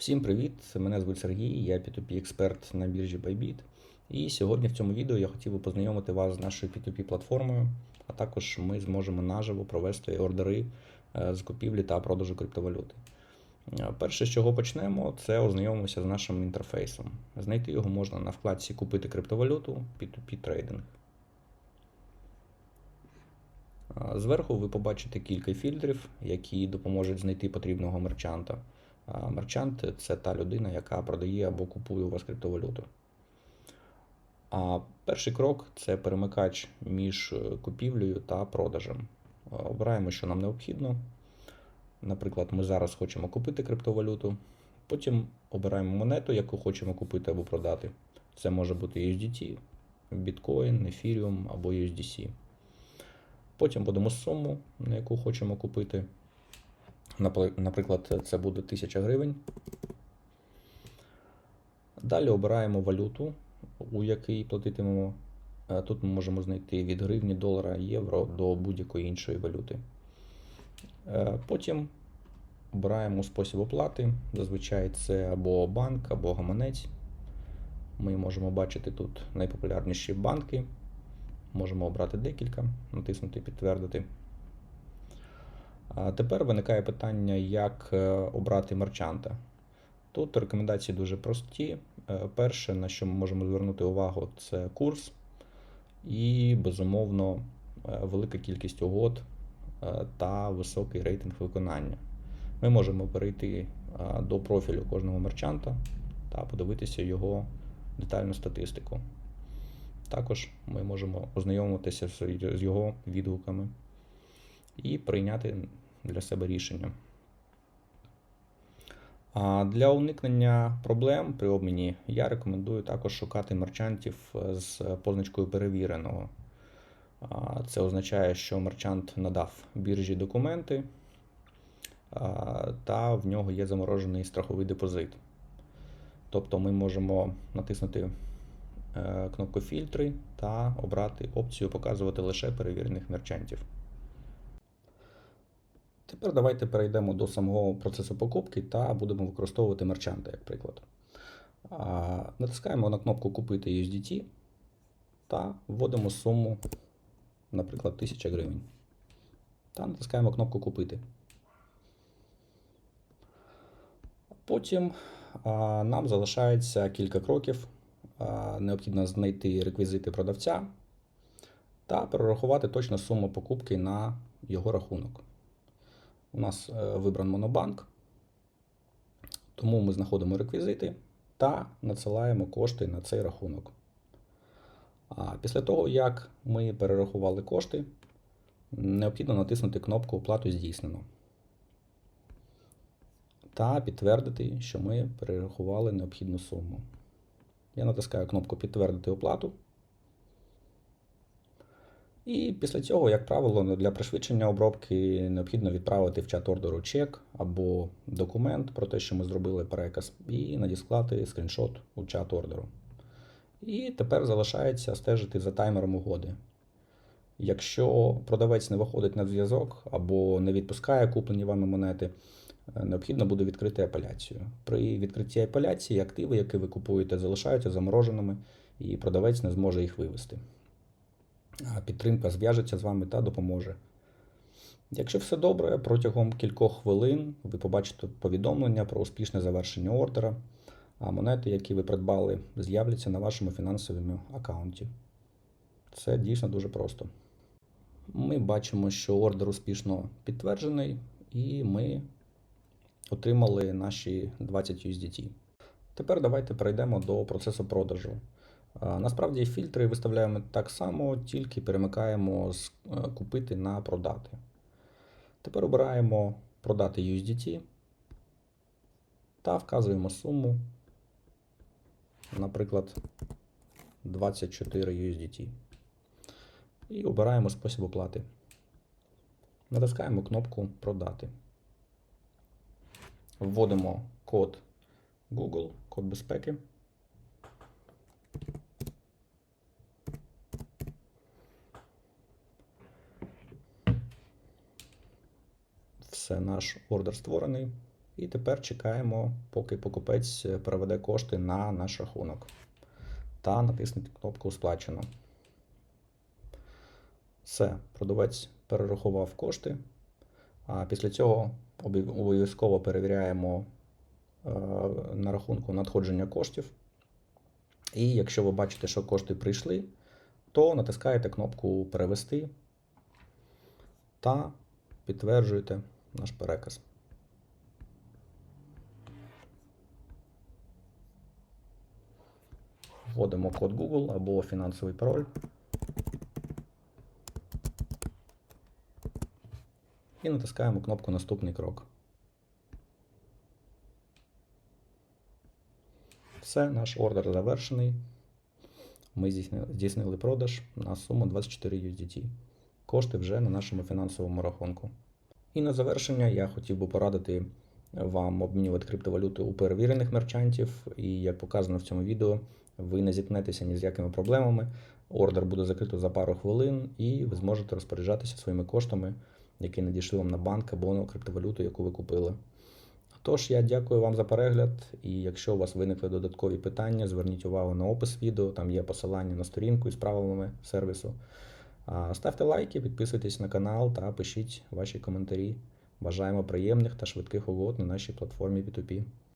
Всім привіт! Мене звуть Сергій, я P2P експерт на біржі Bybit. І сьогодні в цьому відео я хотів би познайомити вас з нашою P2P платформою, а також ми зможемо наживо провести ордери е, з купівлі та продажу криптовалюти. Е, Перше, з чого почнемо, це ознайомимося з нашим інтерфейсом. Знайти його можна на вкладці Купити криптовалюту P2P трейдинг. Е, Зверху ви побачите кілька фільтрів, які допоможуть знайти потрібного мерчанта. Мерчант це та людина, яка продає або купує у вас криптовалюту. А перший крок це перемикач між е, купівлею та продажем. Е, Обираємо, що нам необхідно. Наприклад, ми зараз хочемо купити криптовалюту. Потім обираємо монету, яку хочемо купити або продати. Це може бути USDT, Bitcoin, Ethereum або USDC. Потім будемо суму, на яку хочемо купити. Наприклад, це буде 1000 гривень. Далі обираємо валюту, у якій платитимемо. Е, Тут ми можемо знайти від гривні, долара, євро до будь-якої іншої валюти. Е, Потім обираємо спосіб оплати. Зазвичай це або банк, або гаманець. Ми можемо бачити тут найпопулярніші банки. Можемо обрати декілька, натиснути Підтвердити. А тепер виникає питання, як е, обрати мерчанта. Тут рекомендації дуже прості. Е, Перше, на що ми можемо звернути увагу, це курс і, безумовно, е, велика кількість угод та високий рейтинг виконання. Ми можемо перейти до профілю кожного мерчанта та подивитися його детальну статистику. Також ми можемо ознайомитися з його відгуками і прийняти для себе рішення. А для уникнення проблем при обміні я рекомендую також шукати мерчантів е, з позначкою перевіреного. Це означає, що мерчант надав біржі документи, та в нього є заморожений страховий депозит. Тобто ми можемо натиснути е, кнопку фільтри та обрати опцію показувати лише перевірених мерчантів. Тепер давайте перейдемо до самого процесу покупки та будемо використовувати мерчанта як приклад. Натискаємо на кнопку Купити USDT та вводимо суму, наприклад, 1000 гривень. Та натискаємо кнопку Купити. Потім нам залишається кілька кроків. Необхідно знайти реквізити продавця та перерахувати точну суму покупки на його рахунок. У нас е, вибран монобанк, тому ми знаходимо реквізити та надсилаємо кошти на цей рахунок. А після того, як ми перерахували кошти, необхідно натиснути кнопку Оплату здійснено та підтвердити, що ми перерахували необхідну суму. Я натискаю кнопку Підтвердити оплату. І після цього, як правило, для пришвидшення обробки необхідно відправити в чат ордеру чек або документ про те, що ми зробили переказ, і надіслати скріншот у чат ордеру. І тепер залишається стежити за таймером угоди. Якщо продавець не виходить на зв'язок або не відпускає куплені вами монети, е, необхідно буде відкрити апеляцію. При відкритті апеляції активи, які ви купуєте, залишаються замороженими, і продавець не зможе їх вивести. Підтримка зв'яжеться з вами та допоможе. Якщо все добре, протягом кількох хвилин ви побачите повідомлення про успішне завершення ордера, а монети, які ви придбали, з'являться на вашому фінансовому аккаунті. Це дійсно дуже просто. Ми бачимо, що ордер успішно підтверджений, і ми отримали наші 20 USDT. Тепер давайте перейдемо до процесу продажу. Насправді фільтри виставляємо так само, тільки перемикаємо з е, купити на продати. Тепер обираємо продати USDT та вказуємо суму, наприклад, 24 USDT. І обираємо спосіб оплати. Натискаємо кнопку Продати. Вводимо код Google, код безпеки. Все, наш ордер створений. І тепер чекаємо, поки покупець е, переведе кошти на наш рахунок. Та натиснути кнопку Сплачено. Все, продавець перерахував кошти. А після цього обов'язково перевіряємо е, на рахунку надходження коштів. І якщо ви бачите, що кошти прийшли, то натискаєте кнопку Перевести та підтверджуєте наш переказ. Вводимо код Google або фінансовий пароль. І натискаємо кнопку Наступний крок. Все, наш ордер завершений. Ми здійснили продаж на суму 24 USDT. Кошти вже на нашому фінансовому рахунку. І на завершення я хотів би порадити вам обмінювати криптовалюту у перевірених мерчантів. І як показано в цьому відео, ви не зіткнетеся ні з якими проблемами. Ордер буде закрито за пару хвилин, і ви зможете розпоряджатися своїми коштами, які надійшли вам на банк або на криптовалюту, яку ви купили. Тож я дякую вам за перегляд. І якщо у вас виникли додаткові питання, зверніть увагу на опис відео, там є посилання на сторінку із правилами сервісу. Ставте лайки, підписуйтесь на канал та пишіть ваші коментарі. Бажаємо приємних та швидких угод на нашій платформі P2P.